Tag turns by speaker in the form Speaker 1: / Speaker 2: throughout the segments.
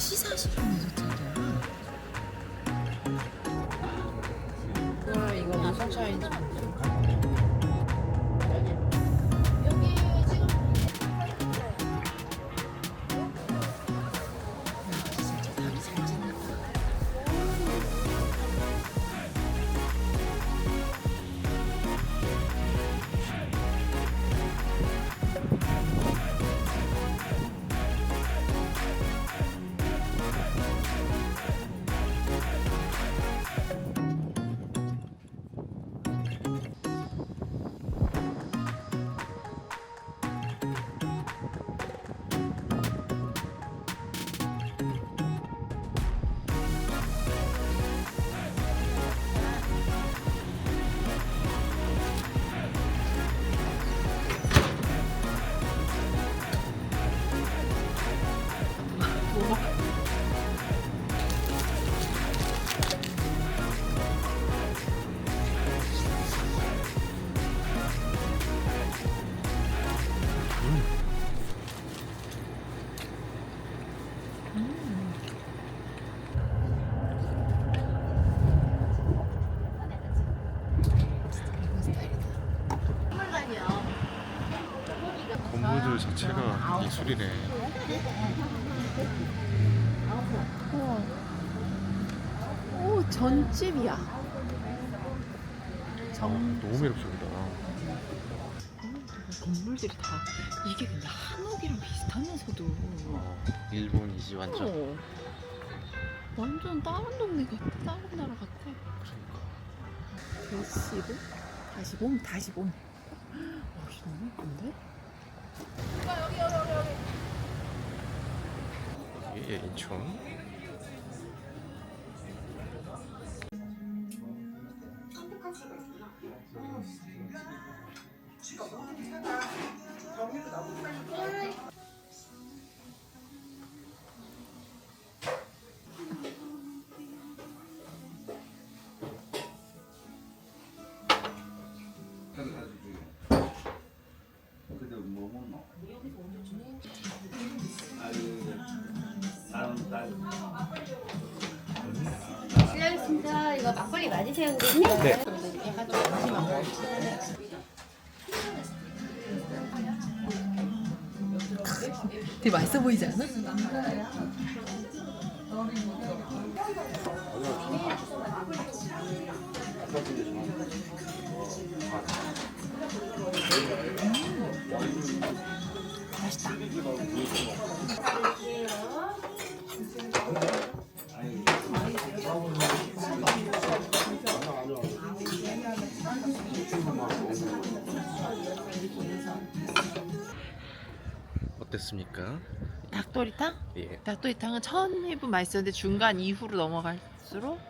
Speaker 1: 4시 40분에 도착이야. 와 이거 무슨 진짜
Speaker 2: 자체가 예술이네.
Speaker 1: 오 전집이야. 정
Speaker 2: 너무 매력적이다.
Speaker 1: 건물들이 다 이게 근데 한옥이랑 비슷하면서도
Speaker 2: 어, 일본이지 완전.
Speaker 1: 어, 완전 다른 동네 같아. 다른 나라 같아.
Speaker 2: 그러니까.
Speaker 1: 대시고 다시 봄 다시 봄. 어, 이거 너무 예쁜데?
Speaker 2: 이게 인천.
Speaker 3: 뭐 먹노? 아유.
Speaker 4: 실례하겠습니다. 이거 막걸리 맞으세요, 선생님?
Speaker 2: 네.
Speaker 1: 되게 맛있어 보이지 않아? 맛있다.
Speaker 2: 어땠습니까?
Speaker 1: 닭도리탕?
Speaker 2: 예.
Speaker 1: 닭도리탕은 첫 입은 맛있었는데 중간 이후로 넘어갈수록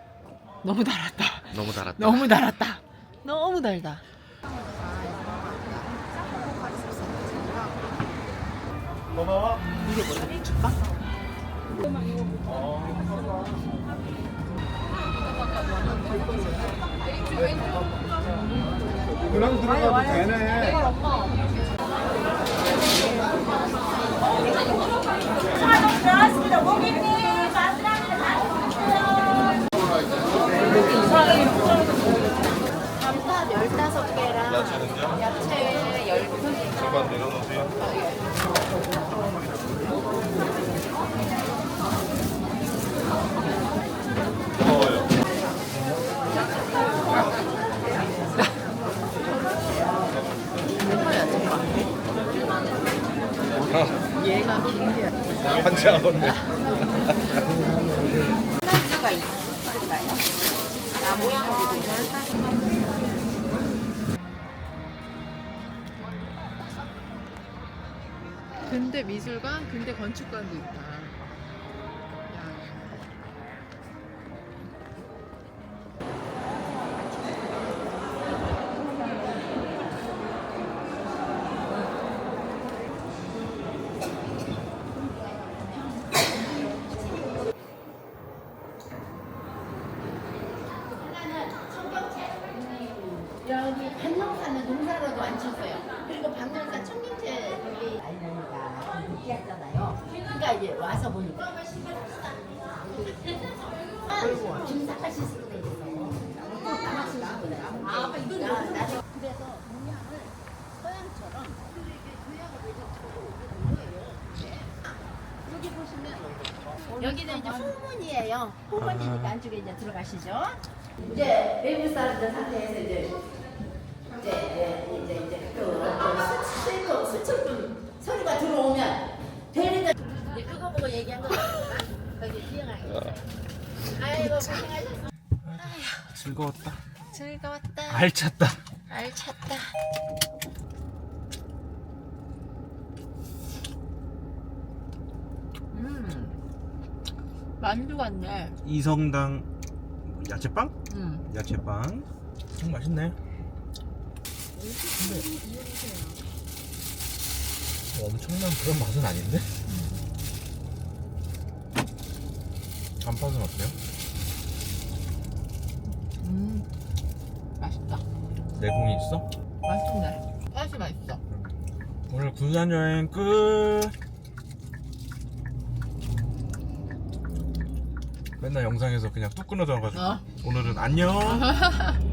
Speaker 1: 너무 달았다.
Speaker 2: 너무 달았다.
Speaker 1: 너무 달았다. 너무 달다. 이게 뭐야? 죽밥?
Speaker 3: 그냥 들어가도 되네.
Speaker 4: 감사 15개랑 야채 10개.
Speaker 2: 잠깐 내려놓으세요.
Speaker 1: 얘가 긴게
Speaker 2: 환장하겠네.
Speaker 4: 수가 있을까요? 아, 모양을 보
Speaker 1: 근대 미술관, 근대 건축관도 있다.
Speaker 4: 이제 와서 보니까 김사카 소문이에요. 후문이니까 아. 안쪽에 이제 들어가시죠. 이제 외국 사람들 상태에서 이제 이제 이제 이제 이제 그 수출 좀 소리가 들어오면 거 얘기한 거니까 거기 비행하게. 아이고 고생하셨어.
Speaker 3: 즐거웠다.
Speaker 1: 즐거웠다.
Speaker 3: 알찼다.
Speaker 1: 알찼다. 음. 만두 같네.
Speaker 3: 이성당 야채빵?
Speaker 1: 음.
Speaker 3: 야채빵. 음, 맛있네. 근데 엄청난 그런 맛은 아닌데? 단팥은 어때요?
Speaker 1: 음. 맛있다.
Speaker 3: 내공이 있어?
Speaker 1: 맛있네. 맛이 맛있어.
Speaker 3: 오늘 군산 여행 끝. 맨날 영상에서 그냥 뚝 끊어져가지고
Speaker 1: 어.
Speaker 3: 오늘은 안녕.